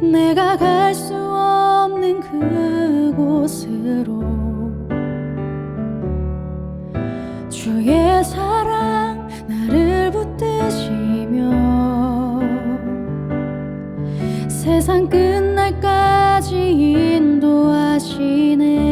내가 갈 수 없는 그곳으로. 주의 사랑 나를 붙드시며 세상 끝날까지 인도하시네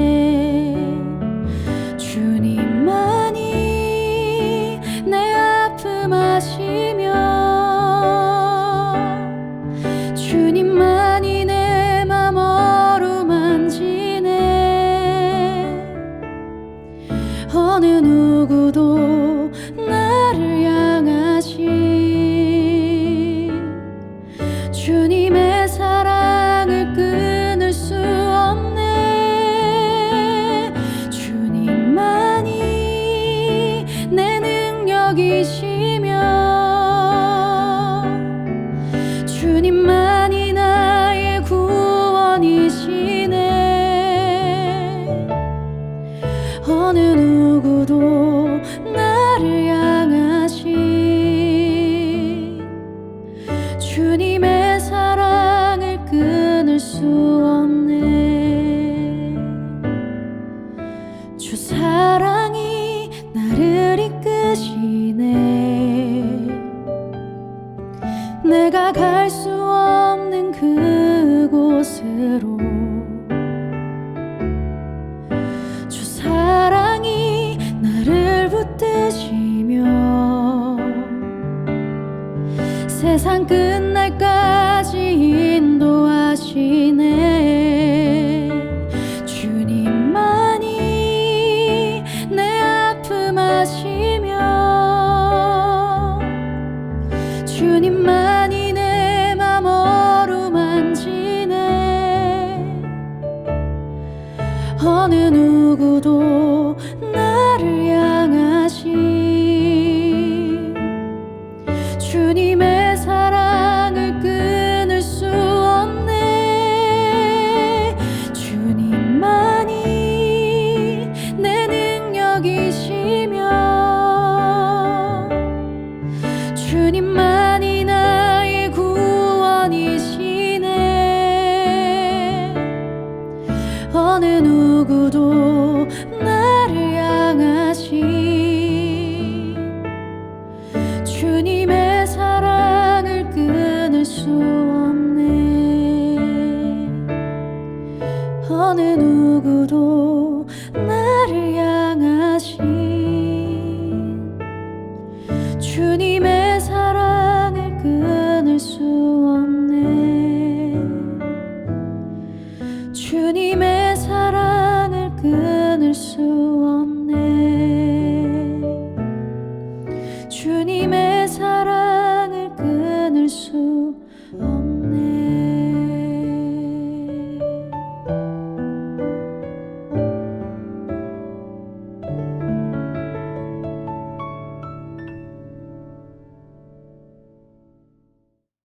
누구도 나를 향하신 주님의 사랑을 끊을 수 없네. 주 사랑이 나를 이끄시네. 내가 갈 수 없는 그곳으로 끝날까지 인도하시네. 주님만이 내 아픔 아시며 주님만이 내 맘 어루만지네. 어느 누구도 어느 누구도 나를 향하신 주님의 사랑을 끊을 수 없네. 어느 누구도 수 없네. 주님의 사랑을 끊을 수